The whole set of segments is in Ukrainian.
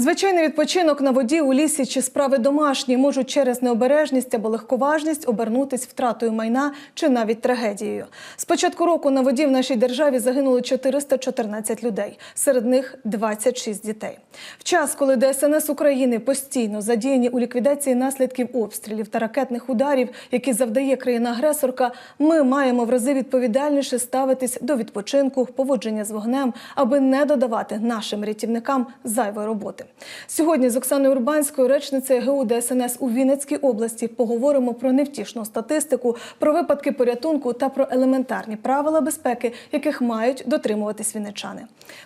Звичайний відпочинок на воді у лісі чи справи домашні можуть через необережність або легковажність обернутись втратою майна чи навіть трагедією. З початку року на воді в нашій державі загинуло 414 людей, серед них 26 дітей. В час, коли ДСНС України постійно задіяні у ліквідації наслідків обстрілів та ракетних ударів, які завдає країна-агресорка, ми маємо в рази відповідальніше ставитись до відпочинку, поводження з вогнем, аби не додавати нашим рятівникам зайвої роботи. Сьогодні з Оксаною Урбанською, речницею ГУ ДСНС у Вінницькій області, поговоримо про невтішну статистику, про випадки порятунку та про елементарні правила безпеки, яких мають дотримуватись вінничани.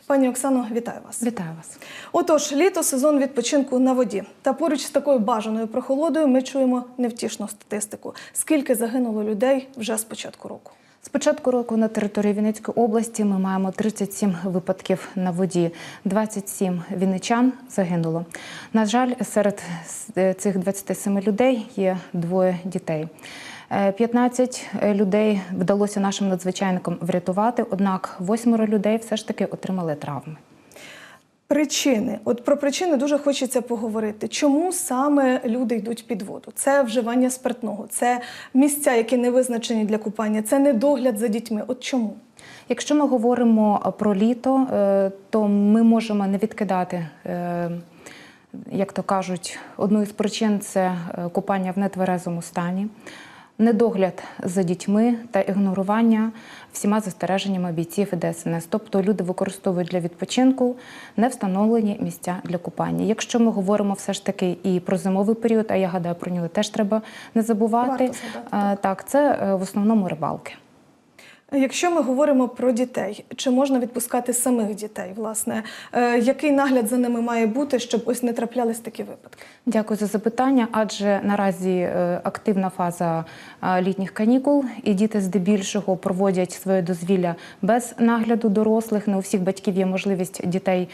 Пані Оксано, вітаю вас. Вітаю вас. Отож, літо сезон відпочинку на воді. Та поруч з такою бажаною прохолодою ми чуємо невтішну статистику. Скільки загинуло людей вже з початку року? Початку року на території Вінницької області ми маємо 37 випадків на воді. 27 вінничан загинуло. На жаль, серед цих 27 людей є двоє дітей. Е, 15 людей вдалося нашим надзвичайникам врятувати, однак восьмеро людей все ж таки отримали травми. Причини, от про причини дуже хочеться поговорити. Чому саме люди йдуть під воду? Це вживання спиртного, це місця, які не визначені для купання, це недогляд за дітьми. От чому? Якщо ми говоримо про літо, е, то ми можемо не відкидати, е, як то кажуть, одну із причин це е, купання в нетверезому стані. Недогляд за дітьми та ігнорування всіма застереженнями бійців і ДСНС. Тобто люди використовують для відпочинку не встановлені місця для купання. Якщо ми говоримо все ж таки і про зимовий період, а я гадаю, про нього теж треба не забувати. Варто згадати, так. Так, це е, в основному рибалки. Якщо ми говоримо про дітей, чи можна відпускати самих дітей? Власне, Е, який нагляд за ними має бути, щоб ось не траплялись такі випадки? Дякую за запитання. Адже наразі е, активна фаза е, літніх канікул, і діти здебільшого проводять своє дозвілля без нагляду дорослих. Не у всіх батьків є можливість дітей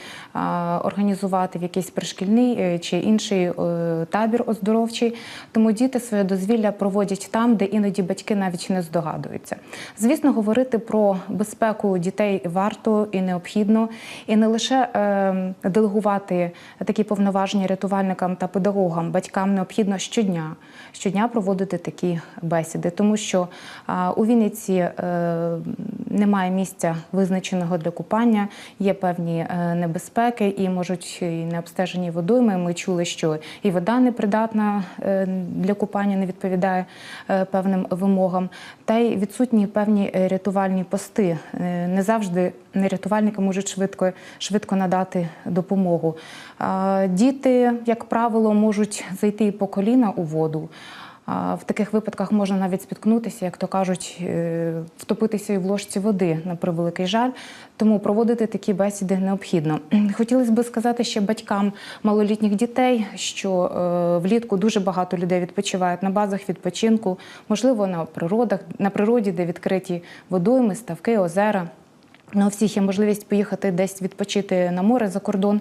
організувати в якийсь пришкільний чи інший табір оздоровчий. Тому діти своє дозвілля проводять там, де іноді батьки навіть не здогадуються. Звісно, говорити про безпеку дітей варто і необхідно, і не лише е, делегувати такі повноваження рятувальникам та педагогам, батькам необхідно щодня щодня проводити такі бесіди, тому що у Вінниці е, немає місця визначеного для купання, є певні е, небезпеки і можуть і необстежені водойми. Ми чули, що і вода непридатна е, для купання, не відповідає певним вимогам, та й відсутні певні рятувальні пости. Е, Не завжди рятувальники можуть швидко, швидко надати допомогу. Діти, як правило, можуть зайти по коліна у воду. В таких випадках можна навіть спіткнутися, як то кажуть, е, втопитися і в ложці води на превеликий жаль. Тому проводити такі бесіди необхідно. Хотілося б сказати ще батькам малолітніх дітей, що е, влітку дуже багато людей відпочивають на базах відпочинку, можливо, на природах, на природі, де відкриті водойми, ставки, озера. Не у всіх є можливість поїхати десь відпочити на море за кордон.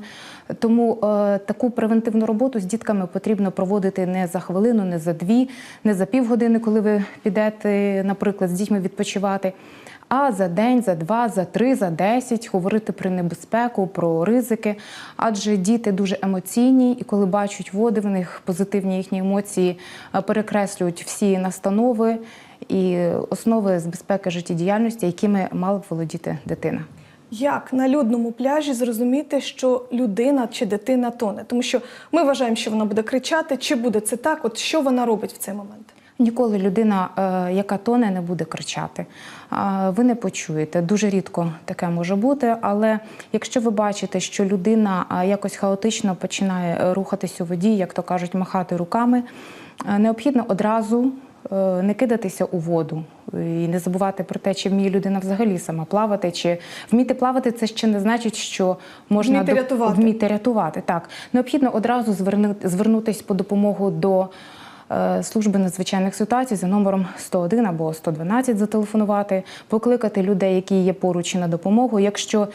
Тому е, таку превентивну роботу з дітками потрібно проводити не за хвилину, не за дві, не за півгодини, коли ви підете, наприклад, з дітьми відпочивати. А за день, за два, за три, за десять говорити про небезпеку, про ризики. Адже діти дуже емоційні, і коли бачать води, в них позитивні їхні емоції е, перекреслюють всі настанови і основи з безпеки життєдіяльності, якими мала б володіти дитина. Як на людному пляжі зрозуміти, що людина чи дитина тоне? Тому що ми вважаємо, що вона буде кричати, чи буде це так? От що вона робить в цей момент? Ніколи людина, е, яка тоне, не буде кричати. А, Ви не почуєте. Дуже рідко таке може бути. Але якщо ви бачите, що людина якось хаотично починає е, рухатись у воді, як то кажуть, махати руками, е, необхідно одразу е, не кидатися у воду і не забувати про те, чи вміє людина взагалі сама плавати, чи вміти плавати, це ще не значить, що можна Вміти доп- рятувати. вміти рятувати. Так необхідно одразу звернути звернутися по допомогу до е, служби надзвичайних ситуацій за номером 101 або 112 зателефонувати, покликати людей, які є поруч на допомогу. Якщо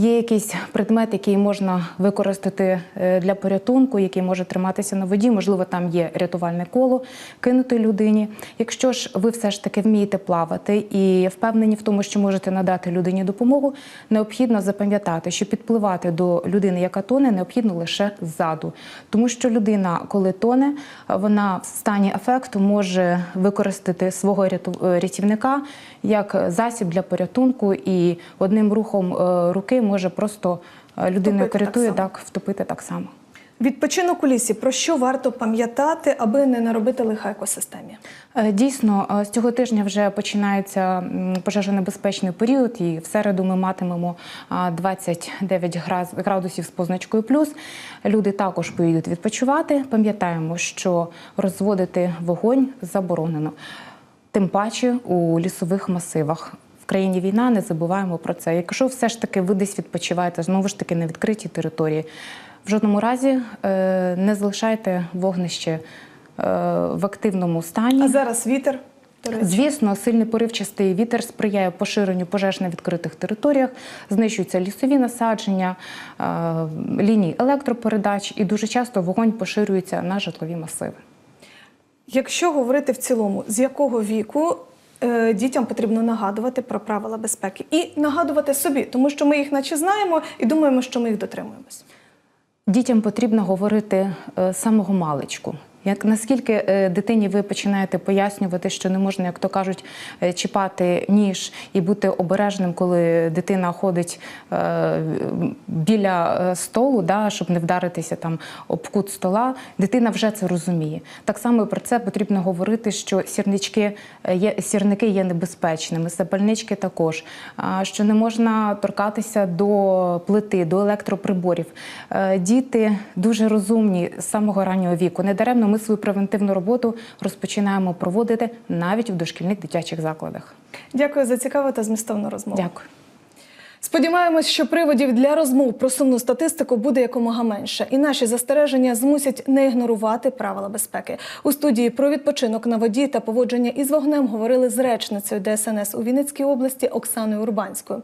є якийсь предмет, який можна використати е, для порятунку, який може триматися на воді, можливо, там є рятувальне коло, кинути людині. Якщо ж ви все ж таки вмієте плавати і впевнені в тому, що можете надати людині допомогу, необхідно запам'ятати, що підпливати до людини, яка тоне, необхідно лише ззаду, тому що людина, коли тоне, вона в стані афекту може використати свого е, рятівника як засіб для порятунку, і одним рухом е, руки може просто людину, яка так рятує, само. так втопити так само. Відпочинок у лісі. Про що варто пам'ятати, аби не наробити лиха екосистемі? Е, Дійсно, е, з цього тижня вже починається пожежонебезпечний період, і в середу ми матимемо 29 градусів з позначкою плюс. Люди також поїдуть відпочивати. Пам'ятаємо, що розводити вогонь заборонено, тим паче у лісових масивах. Країні війна, не забуваємо про це. Якщо все ж таки ви десь відпочиваєте, знову ж таки на відкритій території, в жодному разі е, не залишайте вогнище е, в активному стані. А зараз вітер. Звісно, сильний поривчастий вітер сприяє поширенню пожеж на відкритих територіях, знищуються лісові насадження, е, лінії електропередач, і дуже часто вогонь поширюється на житлові масиви. Якщо говорити в цілому, з якого віку дітям потрібно нагадувати про правила безпеки і нагадувати собі, тому що ми їх наче знаємо і думаємо, що ми їх дотримуємось. Дітям потрібно говорити е, самого маличку. Як наскільки е, дитині ви починаєте пояснювати, що не можна, як то кажуть, е, чіпати ніж і бути обережним, коли дитина ходить е, біля столу, да, щоб не вдаритися там об кут стола, дитина вже це розуміє. Так само і про це потрібно говорити, що сірнички є сірники є небезпечними, запальнички також, що не можна торкатися до плити, до електроприборів. Діти дуже розумні з самого раннього віку. Недаремно ми свою превентивну роботу розпочинаємо проводити навіть в дошкільних дитячих закладах. Дякую за цікаву та змістовну розмову. Дякую. Сподіваємось, що приводів для розмов про сумну статистику буде якомога менше, і наші застереження змусять не ігнорувати правила безпеки. У студії про відпочинок на воді та поводження із вогнем говорили з речницею ДСНС у Вінницькій області Оксаною Урбанською.